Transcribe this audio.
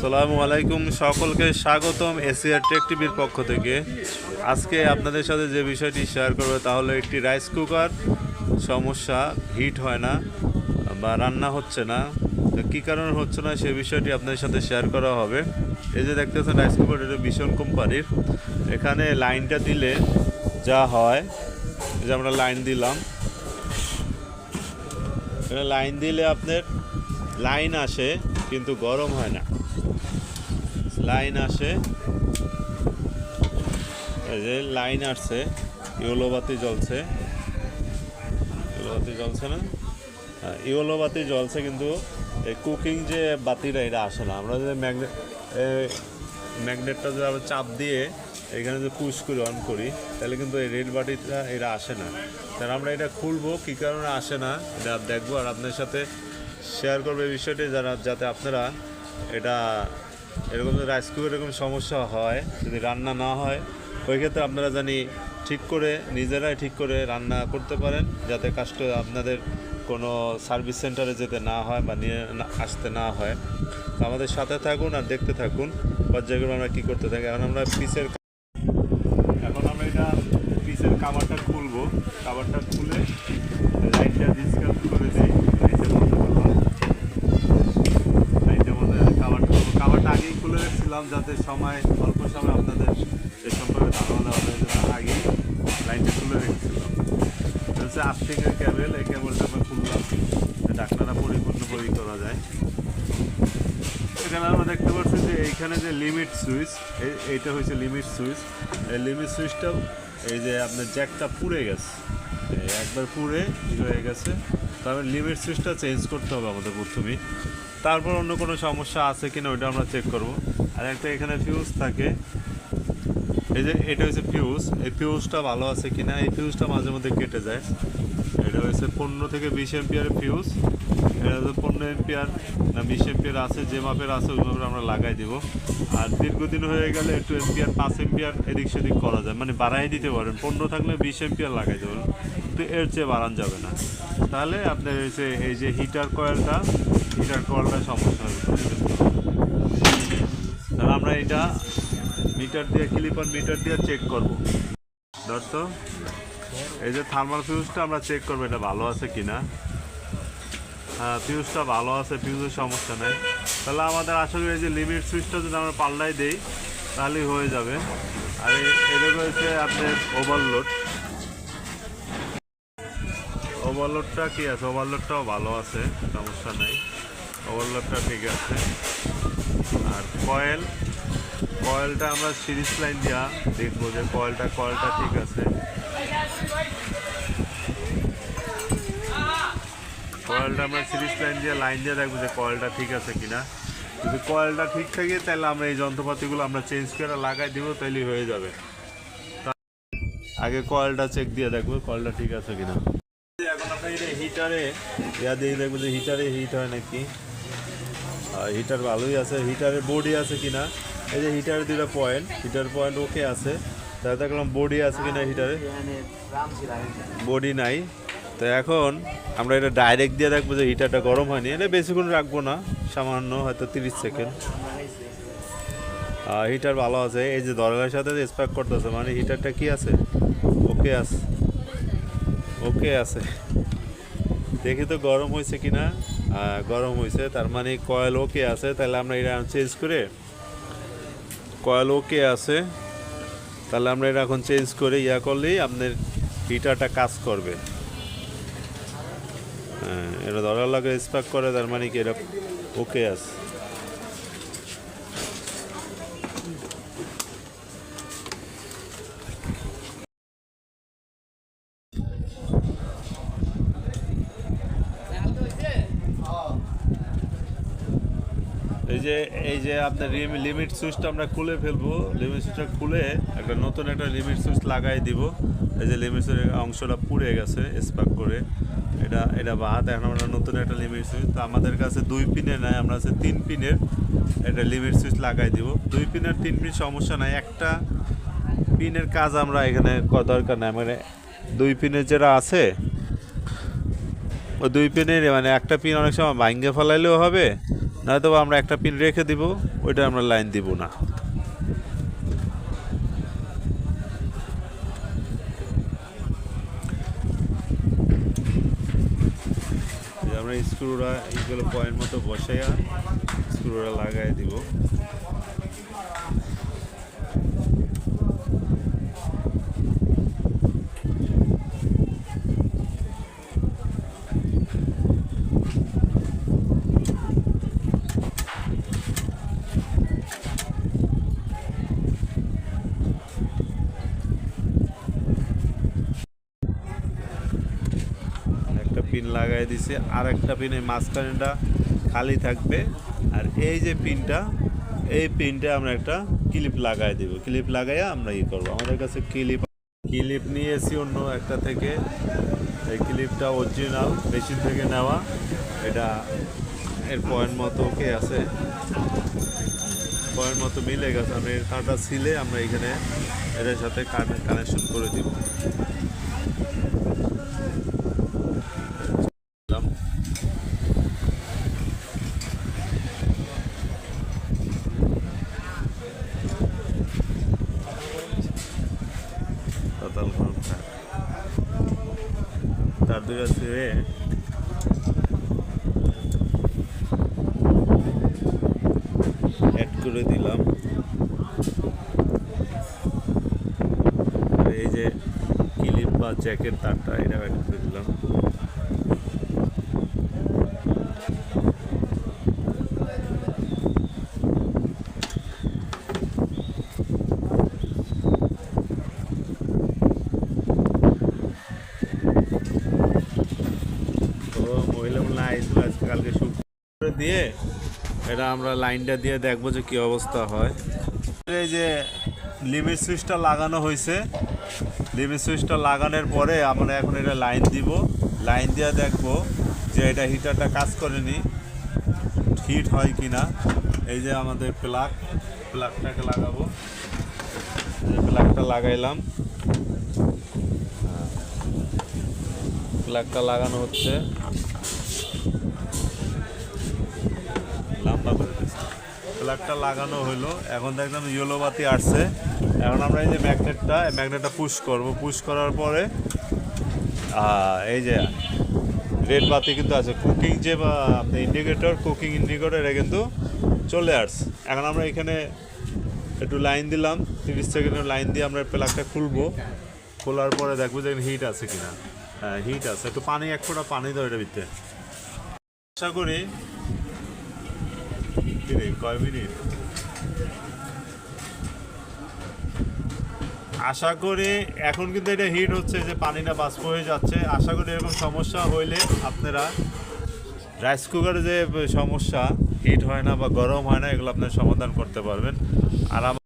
আসসালামু আলাইকুম। সকলকে স্বাগতম এশিয়ার টেক টিভির পক্ষ থেকে। আজকে আপনাদের সাথে যে বিষয়টি শেয়ার করব তাহলে একটি রাইস কুকার সমস্যা হিট হয় না বা রান্না হচ্ছে না। তো কী কারণে হচ্ছে না সে বিষয়টি আপনাদের সাথে শেয়ার করা হবে। এই যে দেখতেছেন রাইস কুকার এটা ভীষণ কোম্পানির। এখানে লাইনটা দিলে যা হয়, এই যে আমরা লাইন দিলাম। লাইন দিলে আপনার লাইন আসে, কিন্তু গরম হয় না। লাইন আসে। এই যে লাইন আসছে ইউলো বাতি জ্বলছে। ইউলো বাতি জ্বলছে না? হ্যাঁ ইউলো বাতি জ্বলছে কিন্তু এই কুকিং যে বাতিটা, এটা আসে না। আমরা যে ম্যাগনেট ম্যাগনেটটা যদি আমরা চাপ দিয়ে এখানে যে পুশ করে অন করি, তাহলে কিন্তু এই রেড বাটিটা এটা আসে না। তাহলে আমরা এটা খুলবো, কী কারণে আসে না, এটা দেখব। আর আপনার সাথে শেয়ার করব এই বিষয়টি, যারা যাতে আপনারা এটা এরকম রাইস কুকার এরকম সমস্যা হয়, যদি রান্না না হয়, ওই ক্ষেত্রে আপনারা জানি ঠিক করে, নিজেরাই ঠিক করে রান্না করতে পারেন, যাতে কাস্ট আপনাদের কোনো সার্ভিস সেন্টারে যেতে না হয় বা নিয়ে আসতে না হয়। তো আমাদের সাথে থাকুন আর দেখতে থাকুন, পর্যায়ক্রমে আমরা কী করতে থাকি। এখন আমরা পিসের এখন আমরা এটা পিসের কাভারটা খুলবো। কাভারটা খুলে লাইটটা ডিসকাউন্ট করে দিই লাইটের মধ্যে করলাম লাইটের মধ্যে কাভারটা কাভারটা আগেই খুলে যাতে সময়, অল্প সময় আপনাদের এই সম্পর্কে ধারণা জন্য আগেই লাইনটা খুলে রেখেছিলাম। হচ্ছে আর্থিংয়ের ক্যাবেল, এই ক্যাবেলটা আমরা খুললাম। আপনারা পরিপূর্ণ বই করা যায়। এখানে আমরা দেখতে পাচ্ছি যে এইখানে যে লিমিট সুইচ এইটা হয়েছে লিমিট সুইচ এই লিমিট সুইচটাও এই যে আপনার জ্যাকটা পুড়ে গেছে। একবার পুড়ে হয়ে গেছে। তারপর লিমিট সুইচটা চেঞ্জ করতে হবে আমাদের প্রথমেই। তারপর অন্য কোনো সমস্যা আছে কিনা ওইটা আমরা চেক করব। আর একটা এখানে ফিউজ থাকে। এই যে, এটা হচ্ছে ফিউজ এই ফিউজটা ভালো আছে কিনা? এই ফিউজটা মাঝে মধ্যে কেটে যায়। এটা হচ্ছে পনেরো থেকে বিশ এম্পিয়ারের ফিউজ এটা হচ্ছে পনেরো এম্পিয়ার না বিশ এম্পিয়ার আছে, যে মাপের আছে, ওই মাপের আমরা লাগাই দেবো। আর দীর্ঘদিন হয়ে গেলে একটু এম্পিয়ার পাঁচ এম্পিয়ার এদিক সেদিক করা যায়। মানে বাড়াই দিতে পারেন। পনেরো থাকলে বিশ এম্পিয়ার লাগাই দেবেন। তো এর চেয়ে বাড়ান যাবে না। তাহলে আপনার হচ্ছে এই যে হিটার কয়েলটা হিটার কয়েলটা সমস্যা হবে। আমরা এটা মিটার দিয়ে ক্লিপার মিটার দিয়ে চেক করব। দর্শক, এই যে থার্মাল ফিউজটা আমরা চেক করব, এটা ভালো আছে কিনা? হ্যাঁ ফিউজটা ভালো আছে ফিউজের সমস্যা নেই। তাহলে আমাদের আসলে এই যে লিমিট সুইচটা যদি আমরা পাল্লাই দিই, তাহলেই হয়ে যাবে। আর এটা রয়েছে আপনার ওভারলোড ওভারলোডটা কি আছে? ওভারলোডটাও ভালো আছে, সমস্যা নেই। ওভারলোডটা ঠিক আছে। আর কয়েল কয়েলটা আমরা সিরিজ লাইন দেওয়া দেখব যে কয়েলটা কয়েলটা ঠিক আছে। কয়েলটা আমরা সিরিজ লাইন দিয়ে লাইন দিয়ে দেখব যে কয়েলটা ঠিক আছে কিনা। যদি কয়েলটা ঠিক থাকে, তাহলে আমরা এই যন্ত্রপাতিগুলো আমরা চেঞ্জ করে লাগাই দিব, তাইলেই হয়ে যাবে। আগে কয়েলটা চেক দিয়ে দেখব কয়েলটা ঠিক আছে কিনা। হিটারে যে হিটারে হিট হয় নাকি? হিটার ভালোই আছে হিটারে বডি আছে কিনা? এই যে হিটারের দুটো পয়েন্ট হিটার পয়েন্ট ওকে আছে। তাই দেখলাম বডি আছে কিনা হিটারে? বডি নাই। তো এখন আমরা এটা ডাইরেক্ট দিয়ে দেখব যে হিটারটা গরম হয়নি। এটা বেশিক্ষণ রাখব না, সামান্য হয়তো তিরিশ সেকেন্ড হিটার ভালো আছে। এই যে দরগার সাথে স্পার্ক করতেছে মানে হিটারটা কি আছে? ওকে আছে। ওকে আছে। দেখি তো গরম হয়েছে কিনা। গরম হয়েছে, তার মানে কয়েল ওকে আছে। তাহলে আমরা এটা চেঞ্জ করে কয়েল ওকে আছে, তাহলে আমরা এটা এখন চেঞ্জ করে ইয়া করলেই আপনার হিটারটা কাজ করবে। হ্যাঁ এটা ধরার লাগে স্পার্ক করে, তার মানে কি এটা ওকে আছে। যে এই যে আপনার লিমিট সুইচটা আমরা খুলে ফেলব লিমিট সুইচটা খুলে একটা নতুন একটা লিমিট সুইচ লাগাই দিব। এই যে লিমিট সুইচের অংশটা পুড়ে গেছে স্পার্ক করে। এটা এটা বাদ, এখন আমরা নতুন একটা লিমিট সুইচ তো আমাদের কাছে দুই পিনের নাই, আমরা আছে তিন পিনের একটা লিমিট সুইচ লাগাই দিব। দুই পিনের তিন পিন সমস্যা নাই, একটা পিনের কাজ আমরা এখানে দরকার নাই। মানে দুই পিনের যেটা আছে, ওই দুই পিনের মানে একটা পিন অনেক সময় ভাঙ্গে ফেলাইলেও হবে নয়তো আমরা একটা পিন রেখে দিব, ওইটা আমরা লাইন দিব না। আমরা স্ক্রুরা এইগুলো পয়েন্ট মতো বসাইয়া স্ক্রুরা লাগাই দিব একটা পিন লাগাই দিছে। আর একটা পিন এই মাঝখানেটা খালি থাকবে। আর এই যে পিনটা, এই পিনটা আমরা একটা ক্লিপ লাগাই দিব। ক্লিপ লাগাইয়া আমরা ই করব। আমাদের কাছে ক্লিপ ক্লিপ নিয়েছি অন্য একটা থেকে। এই ক্লিপটা অরিজিনাল মেশিন থেকে নেওয়া। এটা এর পয়েন্ট মতো ওকে আছে। পয়েন্ট মতো মিলে গেছে। আমরা এর কাঁটা আমরা এখানে এটার সাথে কানেকশন করে দিব। দুইটা ছেড়ে অ্যাড করে দিলাম। এই যে ক্লিপ বা জ্যাকেট তারটা এটা অ্যাড করে দিলাম তো মহিলা মহিলা আইছিল আজকে কালকে শুট করে দিয়ে এটা আমরা লাইনটা দিয়ে দেখব যে কি অবস্থা হয়। এই যে লিমিট সুইচটা লাগানো হয়েছে। লিমিট সুইচটা লাগানোর পরে আমরা এখন এটা লাইন দিব। লাইন দিয়ে দেখব যে এটা হিটারটা কাজ করেনি। হিট হয় কি না এই যে আমাদের প্লাগ প্লাগটাকে লাগাবো। প্লাগটা লাগাইলাম। প্লাগটা লাগানো হচ্ছে। প্লাগটা লাগানো হলো। এখন দেখলাম ইয়েলো বাতি আসছে। এখন আমরা এই যে ম্যাগনেটটা ম্যাগনেটটা পুশ করব। পুশ করার পরে এই যে রেড বাতি কিন্তু আছে। কুকিং যে আপনি ইন্ডিকেটর কুকিং ইন্ডিকেটর এটা কিন্তু চলে আসছে। এখন আমরা এখানে একটু লাইন দিলাম। তিরিশ সেকেন্ডের লাইন দিয়ে আমরা প্লাগটা খুলবো। খোলার পরে দেখব যে হিট আছে কিনা। হ্যাঁ হিট আছে। একটু পানি, এক ফোঁটা পানি দাও এটা ভিতরে। আশা করি কি রে, কয় মিনিট? আশা করি এখন কিন্তু এটা হিট হচ্ছে যে পানিটা বাষ্প হয়ে যাচ্ছে। আশা করি এরকম সমস্যা হইলে আপনারা রাইস কুকারে যে সমস্যা হিট হয় না বা গরম হয় না এগুলো আপনারা সমাধান করতে পারবেন। আর